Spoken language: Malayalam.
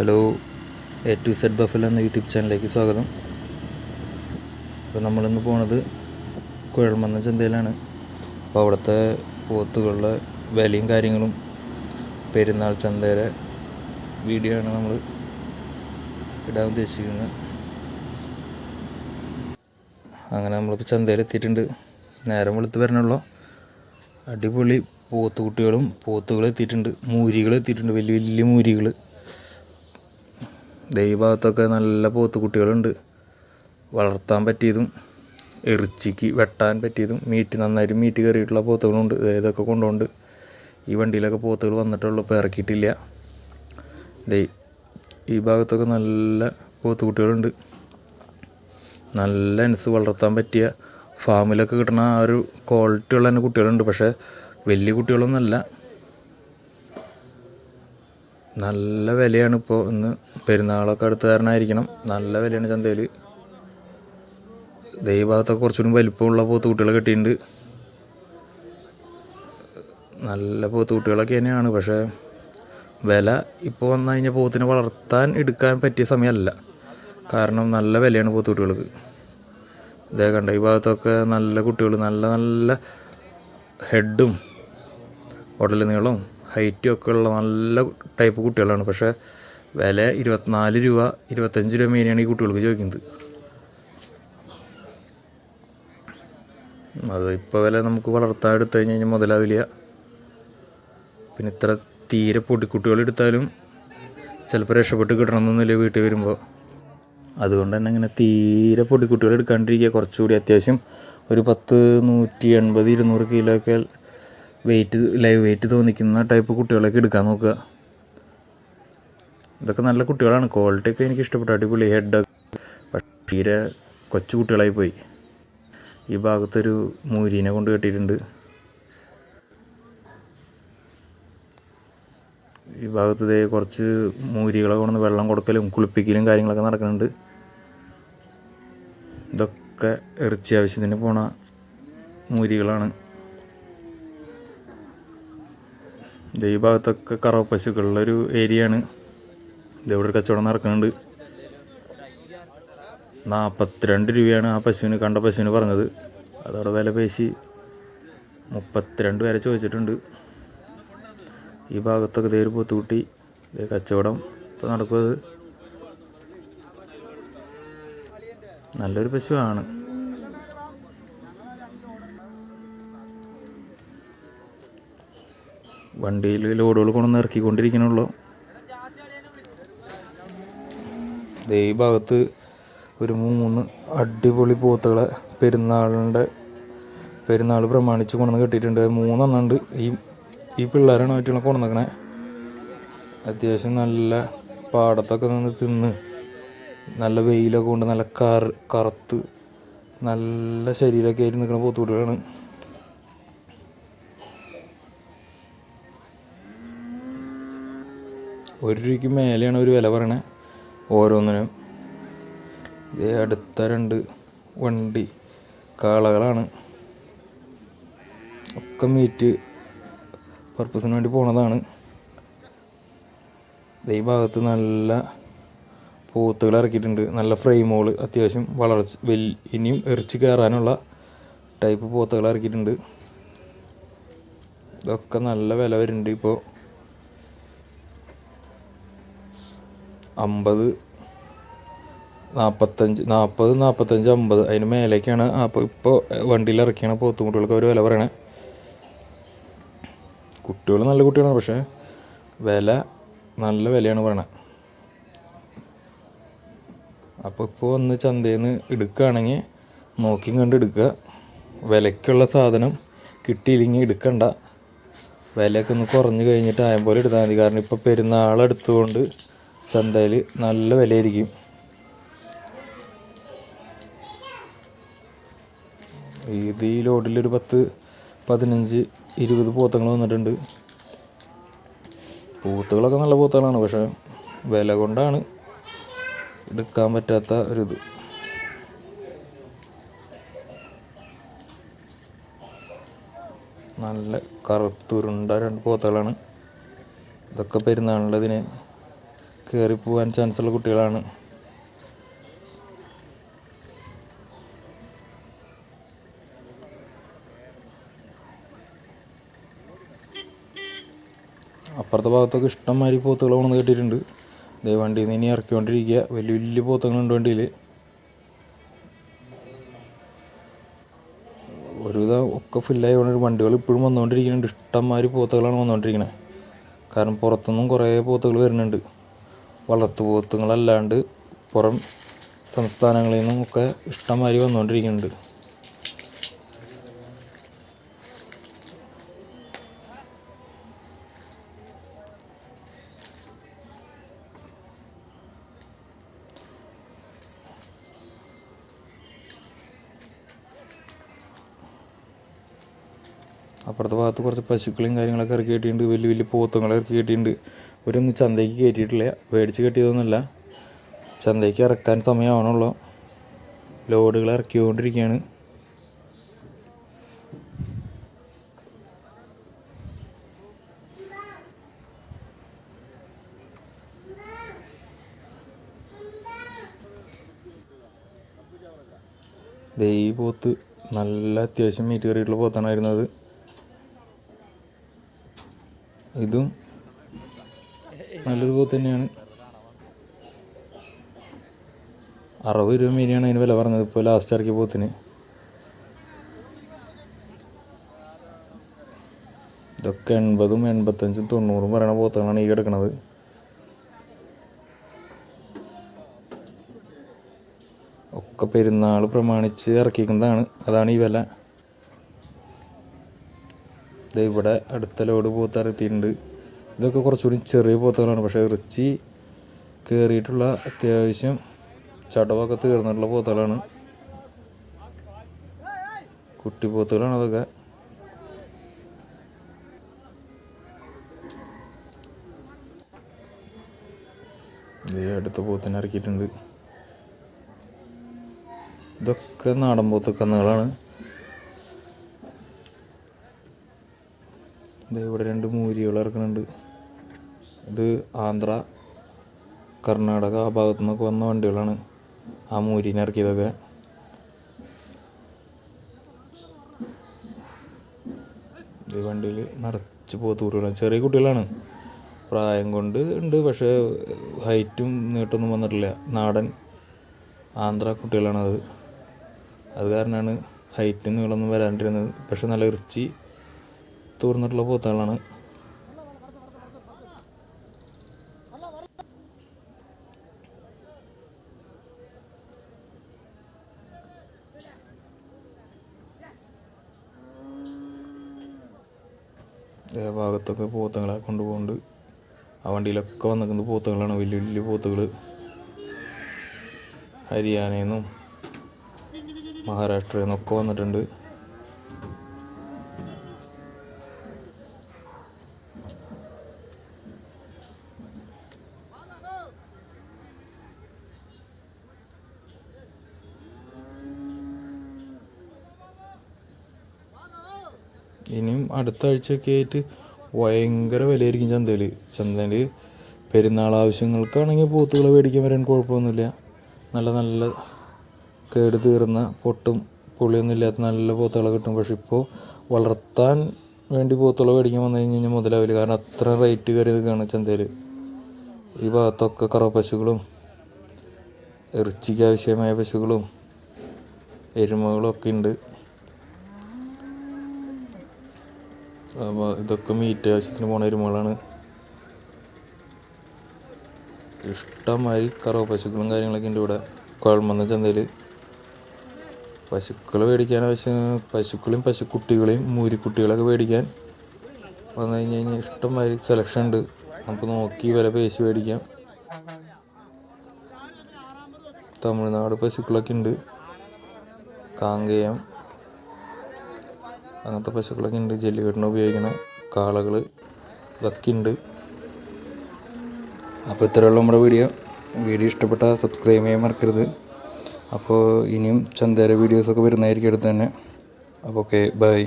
Hello A to Z buffalo എന്ന യൂട്യൂബ് ചാനലിലേക്ക് സ്വാഗതം. അപ്പോൾ നമ്മളിന്ന് പോണത് കുഴൽമന്ന ചന്തയിലാണ്. അപ്പോൾ അവിടുത്തെ പോത്തുകളുടെ വിലയും കാര്യങ്ങളും പെരുന്നാൾ ചന്തയുടെ വീഡിയോ ആണ് നമ്മൾ ഇടാൻ ഉദ്ദേശിക്കുന്നത്. അങ്ങനെ നമ്മളിപ്പോൾ ചന്തയിൽ എത്തിയിട്ടുണ്ട്. നേരം വെളുത്ത് വരണുള്ളൂ. അടിപൊളി പോത്തുകുട്ടികളും പോത്തുകൾ എത്തിയിട്ടുണ്ട്. മൂരികൾ എത്തിയിട്ടുണ്ട്. വലിയ വലിയ മൂരികൾ. ദേ ഈ ഭാഗത്തൊക്കെ നല്ല പോത്തുകുട്ടികളുണ്ട് വളർത്താൻ പറ്റിയതും ഇറച്ചിക്ക് വെട്ടാൻ പറ്റിയതും മീറ്റ് നന്നായിട്ട് മീറ്റ് കയറിയിട്ടുള്ള പോത്തുകളുണ്ട്. ഇതൊക്കെ കൊണ്ടുകൊണ്ട് ഈ വണ്ടിയിലൊക്കെ പോത്തുകൾ വന്നിട്ടുള്ളൂ ഇപ്പോൾ ഇറക്കിയിട്ടില്ല. ദേ ഈ ഭാഗത്തൊക്കെ നല്ല പോത്തുകുട്ടികളുണ്ട് നല്ല അനുസ് വളർത്താൻ പറ്റിയ ഫാമിലൊക്കെ കിട്ടുന്ന ആ ഒരു ക്വാളിറ്റി ഉള്ള തന്നെ കുട്ടികളുണ്ട്. പക്ഷേ വലിയ കുട്ടികളൊന്നുമല്ല. നല്ല വിലയാണ് ഇപ്പോൾ ഇന്ന് പെരുന്നാളൊക്കെ അടുത്ത് കാരണമായിരിക്കണം നല്ല വിലയാണ് ചന്തയിൽ ദൈവത്തെ കുറച്ചുകൂടി വലിപ്പമുള്ള പോത്തുകുട്ടികൾ കിട്ടിയിട്ടുണ്ട്. നല്ല പോത്തുകുട്ടികളൊക്കെ തന്നെയാണ്. പക്ഷേ വില ഇപ്പോൾ വന്നു കഴിഞ്ഞാൽ പോത്തിനെ വളർത്താൻ എടുക്കാൻ പറ്റിയ സമയമല്ല. കാരണം നല്ല വിലയാണ് പോത്തുകുട്ടികൾക്ക്. ഇതേ കണ്ട ഈ ഭാഗത്തൊക്കെ നല്ല കുട്ടികൾ നല്ല നല്ല ഹെഡും ഉടൽ ഹൈറ്റും ഒക്കെ ഉള്ള നല്ല ടൈപ്പ് കുട്ടികളാണ്. പക്ഷേ വില ഇരുപത്തിനാല് രൂപ ഇരുപത്തഞ്ച് രൂപ മീനാണ് ഈ കുട്ടികൾക്ക് ചോദിക്കുന്നത്. അത് ഇപ്പോൾ വില നമുക്ക് വളർത്താൻ എടുത്തു കഴിഞ്ഞ് കഴിഞ്ഞാൽ മുതലാവില്ല. പിന്നെ ഇത്ര തീരെ പൊടിക്കുട്ടികൾ എടുത്താലും ചിലപ്പോൾ രക്ഷപ്പെട്ട് കിട്ടണമെന്നൊന്നുമില്ല വീട്ടിൽ വരുമ്പോൾ അതുകൊണ്ട് തന്നെ ഇങ്ങനെ തീരെ പൊടിക്കുട്ടികൾ എടുക്കാണ്ടിരിക്കുക. കുറച്ചുകൂടി അത്യാവശ്യം ഒരു പത്ത് നൂറ്റി എൺപത് ഇരുന്നൂറ് കിലോ ഒക്കെ വെയിറ്റ് ലൈവ് വെയിറ്റ് തോന്നിക്കുന്ന ടൈപ്പ് കുട്ടികളൊക്കെ എടുക്കാൻ നോക്കുക. ഇതൊക്കെ നല്ല കുട്ടികളാണ്. ക്വാളിറ്റി ഒക്കെ എനിക്ക് ഇഷ്ടപ്പെട്ടു. അടിപൊളി ഹെഡ് പക്ഷേ തീരെ കൊച്ചു കുട്ടികളായി പോയി. ഈ ഭാഗത്തൊരു മൂരീനെ കൊണ്ട് കെട്ടിയിട്ടുണ്ട്. ഈ ഭാഗത്ത് ഇതേ കുറച്ച് മൂരികളെ കൊണ്ടുവന്ന് വെള്ളം കൊടുക്കലും കുളിപ്പിക്കലും കാര്യങ്ങളൊക്കെ നടക്കുന്നുണ്ട്. ഇതൊക്കെ ഇറച്ചി ആവശ്യത്തിന് പോണ മൂരികളാണ്. ഈ ഭാഗത്തൊക്കെ കറവ പശുക്കളുടെ ഒരു ഏരിയയാണ് ഇതെവിടെ കച്ചവടം നടക്കുന്നുണ്ട്? നാൽപ്പത്തിരണ്ട് രൂപയാണ് ആ പശുവിന് കണ്ട പശുവിന് പറഞ്ഞത്. അതവിടെ വില പേശി മുപ്പത്തിരണ്ട് വരെ ചോദിച്ചിട്ടുണ്ട്. ഈ ഭാഗത്തൊക്കെ ഇതേ ഒരു പോത്തുകുട്ടി ഇതേ കച്ചവടം ഇപ്പോൾ നടക്കുന്നത്. നല്ലൊരു പശുവാണ്. വണ്ടിയിൽ ലോഡുകൾ കൊണ്ടുവന്ന് ഇറക്കിക്കൊണ്ടിരിക്കണുള്ളൂ ദേ ഈ ഭാഗത്ത് ഒരു മൂന്ന് അടിപൊളി പോത്തുകളെ പെരുന്നാളിന്റെ പെരുന്നാൾ പ്രമാണിച്ച് കൊണ്ടുവന്ന് കെട്ടിയിട്ടുണ്ട്. മൂന്നെണ്ണുണ്ട് ഈ ഈ പിള്ളേരാണ് ആയിട്ടുള്ള കൊണ്ടുവന്നേക്കണേ. അത്യാവശ്യം നല്ല പാടത്തൊക്കെ നിന്ന് തിന്ന് നല്ല വെയിലൊക്കെ കൊണ്ട് നല്ല കറ കറുത്ത് നല്ല ശരീരമൊക്കെ ആയിട്ട് നിൽക്കുന്ന പോത്തുകുട്ടികളാണ്. ഒരു രൂപയ്ക്ക് മേലെയാണ് ഒരു വില പറയണേ. ഓരോന്നിനും. ഇതേ അടുത്ത രണ്ട് വണ്ടി കാളകളാണ്. ഒക്കെ മീറ്റ് പർപ്പസിന് വേണ്ടി പോണതാണ്. ഈ ഭാഗത്ത് നല്ല പൂത്തുകൾ ഇറക്കിയിട്ടുണ്ട്. നല്ല ഫ്രെയിമുകൾ അത്യാവശ്യം വളർച്ച വെൽ ഇനിയും എറിച്ച് കയറാനുള്ള ടൈപ്പ് പോത്തുകൾ ഇറക്കിയിട്ടുണ്ട്. ഇതൊക്കെ നല്ല വില വരുന്നുണ്ട് ഇപ്പോൾ അമ്പത് നാൽപ്പത്തഞ്ച് നാൽപ്പത് നാൽപ്പത്തഞ്ച് അമ്പത് അതിന് മേലേക്കാണ്. അപ്പോൾ ഇപ്പോൾ വണ്ടിയിൽ ഇറക്കിയാണ് പോത്തുകുട്ടികൾക്ക് ഒരു വില പറയണേ. കുട്ടികൾ നല്ല കുട്ടികളാണ് പക്ഷേ വില നല്ല വിലയാണ് പറയണത് അപ്പോൾ ഇപ്പോൾ ഒന്ന് ചന്തയിൽ നിന്ന് എടുക്കുകയാണെങ്കിൽ നോക്കിയും കണ്ട് എടുക്കുക. വിലക്കുള്ള സാധനം കിട്ടിയില്ലെങ്കിൽ എടുക്കണ്ട. വിലയൊക്കെ ഒന്ന് കുറഞ്ഞ് കഴിഞ്ഞിട്ട് ആയം പോലെ എടുത്താൽ മതി. കാരണം ഇപ്പോൾ പെരുന്നാളെടുത്തുകൊണ്ട് ചന്തയിൽ നല്ല വിലയായിരിക്കും. ഇത് ഈ ഒരു പത്ത് പതിനഞ്ച് ഇരുപത് പോത്തങ്ങൾ വന്നിട്ടുണ്ട്. പോത്തുകളൊക്കെ നല്ല പോത്തുകളാണ് പക്ഷേ വില കൊണ്ടാണ് എടുക്കാൻ പറ്റാത്ത ഒരിത്. നല്ല കറുത്തുരുണ്ട രണ്ട് പോത്തുകളാണ്. ഇതൊക്കെ പെരുന്നാളിന്റെ ഇതിന് കയറി പോകാൻ ചാൻസ് ഉള്ള കുട്ടികളാണ്. അപ്പുറത്തെ ഭാഗത്തൊക്കെ ഇഷ്ടംമാതിരി പോത്തുകൾ കൊണ്ടു കെട്ടിയിട്ടുണ്ട്. ദേ വണ്ടിയിൽ നിന്ന് ഇനി ഇറക്കിക്കൊണ്ടിരിക്കുക. വലിയ വലിയ പോത്തുകളുണ്ട് വണ്ടിയിൽ ഒരുവിധം ഒക്കെ ഫില്ലായി കൊണ്ട് വണ്ടികൾ ഇപ്പോഴും വന്നുകൊണ്ടിരിക്കുന്നുണ്ട്. ഇഷ്ടംമാതിരി പോത്തുകളാണ് വന്നുകൊണ്ടിരിക്കുന്നത് കാരണം പുറത്തുനിന്നും കുറേ പോത്തുകൾ വരുന്നുണ്ട്. വളർത്തു പോത്തുകളല്ലാണ്ട് പുറം സംസ്ഥാനങ്ങളിൽ നിന്നും ഒക്കെ ഇഷ്ടംമാതിരി വന്നുകൊണ്ടിരിക്കുന്നുണ്ട്. അപ്പുറത്തെ ഭാഗത്ത് കുറച്ച് പശുക്കളും കാര്യങ്ങളൊക്കെ ഇറക്കി കിട്ടിയിട്ടുണ്ട്. വലിയ വലിയ പോത്തങ്ങളൊക്കെ ഇറക്കി കെട്ടിയിട്ടുണ്ട്. ഇവരൊന്നും ചന്തയ്ക്ക് കയറ്റിയിട്ടില്ല. മേടിച്ച് കെട്ടിയതൊന്നുമല്ല. ചന്തയ്ക്ക് ഇറക്കാൻ സമയമാവണുള്ളൂ. ലോഡുകൾ ഇറക്കിക്കൊണ്ടിരിക്കുകയാണ്. ഈ പോത്ത് നല്ല അത്യാവശ്യം മീറ്റ് കയറിയിട്ടുള്ള പോത്താണ് വരുന്നത് ഇതും നല്ലൊരു പോത്ത് തന്നെയാണ്. അറുപത് രൂപ മീനിയാണ് അതിന് വില പറഞ്ഞത് ഇപ്പോൾ ലാസ്റ്റ് ഇറക്കിയ പോത്തിന്. ഇതൊക്കെ എൺപതും എൺപത്തഞ്ചും തൊണ്ണൂറും പറയണ പോത്തുകളാണ് ഈ കിടക്കുന്നത് ഒക്കെ പെരുന്നാൾ പ്രമാണിച്ച് ഇറക്കിക്കുന്നതാണ്. അതാണ് ഈ വില. ഇവിടെ അടുത്ത ലോഡ് പോത്ത് ഇറക്കിയിട്ടുണ്ട്. ഇതൊക്കെ കുറച്ചുകൂടി ചെറിയ പോത്തുകളാണ്. പക്ഷേ ഇറച്ചി കയറിയിട്ടുള്ള അത്യാവശ്യം ചടവൊക്കെ തീർന്നിട്ടുള്ള പോത്തുകളാണ്. കുട്ടി പോത്തുകളാണ് അതൊക്കെ. അടുത്ത പോത്തിനെ ഇറക്കിയിട്ടുണ്ട്. ഇതൊക്കെ നാടൻ പോത്ത് കന്നുകളാണ്. ഇവിടെ രണ്ട് മൂരികൾ ഇറക്കുന്നുണ്ട്. ഇത് ആന്ധ്ര കർണാടക ആ ഭാഗത്തു നിന്നൊക്കെ വന്ന വണ്ടികളാണ് ആ മൂരിനെ ഇറക്കിയതൊക്കെ. ഈ വണ്ടിയിൽ നിറച്ച് പോത്ത് കുട്ടികളാണ്. ചെറിയ കുട്ടികളാണ്. പ്രായം കൊണ്ട് ഉണ്ട് പക്ഷേ ഹൈറ്റും നീട്ടൊന്നും വന്നിട്ടില്ല. നാടൻ ആന്ധ്ര കുട്ടികളാണത്. അത് കാരണമാണ് ഹൈറ്റും നീളമൊന്നും വരാണ്ടിരുന്നത്. പക്ഷെ നല്ല ഇറച്ചി തൂർന്നിട്ടുള്ള പോത്താളാണ് ഭാഗത്തൊക്കെ പോത്തങ്ങളെ കൊണ്ടുപോകുന്നുണ്ട്. ആ വണ്ടിയിലൊക്കെ വന്നിരിക്കുന്നത് പോത്തുകളാണ് വലിയ വലിയ പോത്തുകൾ ഹരിയാനയിൽ നിന്നും മഹാരാഷ്ട്രയിൽ നിന്നൊക്കെ വന്നിട്ടുണ്ട് ഇനിയും അടുത്ത ആഴ്ചയൊക്കെ ആയിട്ട് ഭയങ്കര വിലയായിരിക്കും ചന്തയിൽ ചന്തയിൽ പെരുന്നാൾ ആവശ്യങ്ങൾക്കാണെങ്കിൽ പോത്തുകൾ മേടിക്കാൻ വരാൻ കുഴപ്പമൊന്നുമില്ല. നല്ല നല്ല കേട് തീർന്ന പൊട്ടും പുളിയൊന്നും ഇല്ലാത്ത നല്ല പോത്തുകളെ കിട്ടും. പക്ഷെ ഇപ്പോൾ വളർത്താൻ വേണ്ടി പോത്തുകളെ മേടിക്കാൻ വന്നു കഴിഞ്ഞ് കഴിഞ്ഞാൽ മുതലാവില്ല. കാരണം അത്ര റേറ്റ് കയറി നിൽക്കുകയാണ് ചന്തയിൽ ഈ ഭാഗത്തൊക്കെ കറവ പശുക്കളും ഇറച്ചിക്ക് ആവശ്യമായ പശുക്കളും എരുമകളും ഒക്കെ ഉണ്ട്. അപ്പോൾ ഇതൊക്കെ മീറ്റ് ആവശ്യത്തിന് പോണ എരുമകളാണ് ഇഷ്ടമായി കറവ പശുക്കളും കാര്യങ്ങളൊക്കെ ഉണ്ട് ഇവിടെ. കുഴൽമന്ന ചന്തയിൽ പശുക്കൾ മേടിക്കാൻ ആവശ്യം പശുക്കളെയും പശുക്കുട്ടികളെയും മൂരിക്കുട്ടികളൊക്കെ മേടിക്കാൻ വന്നു കഴിഞ്ഞ് കഴിഞ്ഞാൽ ഇഷ്ടംമാതിരി സെലക്ഷൻ ഉണ്ട് നമുക്ക് നോക്കി വില പേശി മേടിക്കാം. തമിഴ്നാട് പശുക്കളൊക്കെ ഉണ്ട് കാങ്കേയം അങ്ങനത്തെ പശുക്കളൊക്കെ ഉണ്ട്. ജെല്ലുകെട്ടിന് ഉപയോഗിക്കുന്ന കാളകൾ ഇതൊക്കെ ഉണ്ട്. അപ്പോൾ ഇത്രയുള്ള നമ്മുടെ വീഡിയോ. വീഡിയോ ഇഷ്ടപ്പെട്ടാൽ സബ്സ്ക്രൈബ് ചെയ്യാൻ മറക്കരുത്. അപ്പോൾ ഇനിയും ചന്തേര വീഡിയോസൊക്കെ വരുന്നതായിരിക്കും അടുത്ത് തന്നെ. അപ്പോൾ ഓക്കെ ബൈ